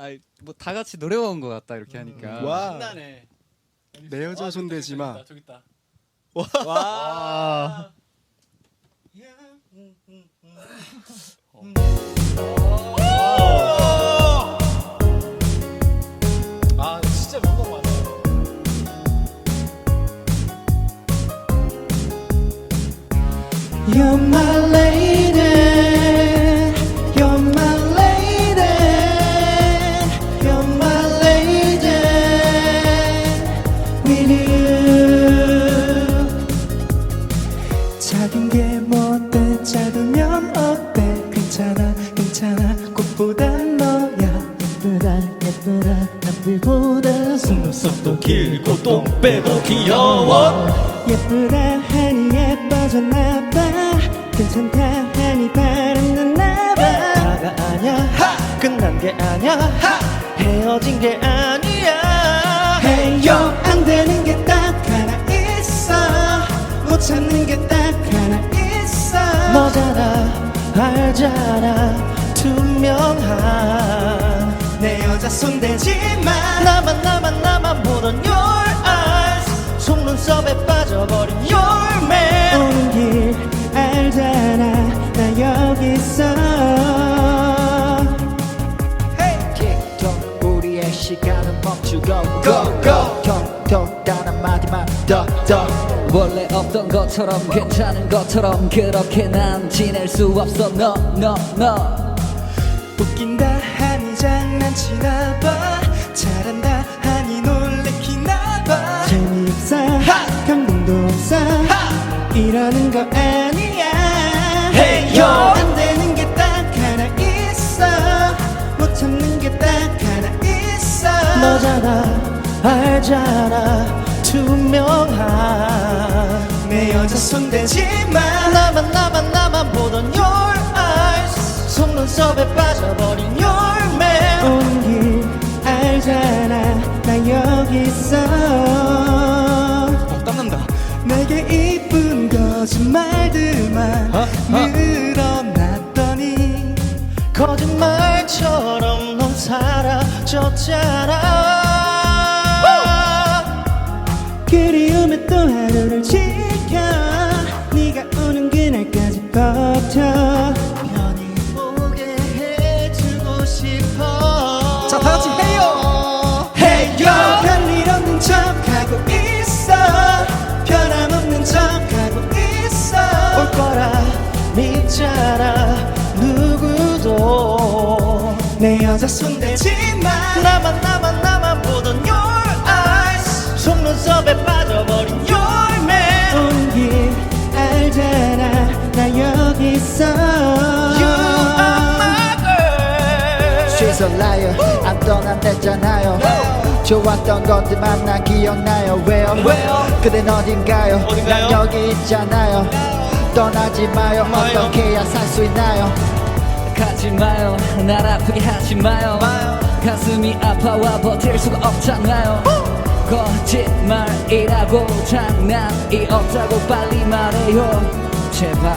아뭐 다 같이 노래 온것 같다 이렇게 하니까. 와. 신나네. 내 여자 아, 손 저기 있다, 대지 마. 저기 있다. 와. 저기 있다. 와. 아 진짜 명곡 많아요. You're my lady, 괜찮아, 괜찮아. 꽃보단 너야. 예쁘다, 예쁘다. 남들보다 속눈썹도 길고 똥배도 귀여워. 예쁘다 하니 예뻐졌나봐 괜찮다 하니 바람났나봐 다가 아냐 하! 끝난 게 아냐 하! 헤어진 게 아니야 알잖아 투명한 내 여자 손대지 마 나만 나만 나만 보던 your eyes 속눈썹에 빠져버린 your man 오는 길 알잖아 나 여기 있어 틱톡 우리의 시간은 멈추고 go go 톡톡 단 한마디만 더더 원래 없던 것처럼 괜찮은 것처럼 그렇게 난 지낼 수 없어. No no no. 웃긴다 하니 장난치나 봐. 잘한다 하니 놀래키나 봐. 재미없어. 감동도 없어. 이러는 거 아니야. 헤요! 안 되는 게 딱 하나 있어. 못 참는 게 딱 하나 있어. 너잖아 알잖아. 투명한 내 여자 손대지 마 나만 나만 나만 보던 your eyes. 속눈썹에 빠져버린 your man. 오는 길 알잖아 나 여기 있어 어, 믿잖아. 누구도 내 여자 손대지 마 나만 나만 나만 보던 your eyes. 속눈썹에 빠져버린 your man. 오는 길 알잖아. 나 여기 있어. You are my girl. She's a liar. 안 떠난댔잖아요. 좋았던 것들만 난 기억나요. 왜요 왜요? 그댄 어딘가요? 어딘가요? 난 여기 있잖아요 떠나지 마요. 마요. 어떻게 해야 살 수 있나요? 가지 마요. 날 아프게 하지 마요. 가슴이 아파와 버틸 수가 없잖아요. 거짓말이라고 장난이 없다고 빨리 말해요. 제발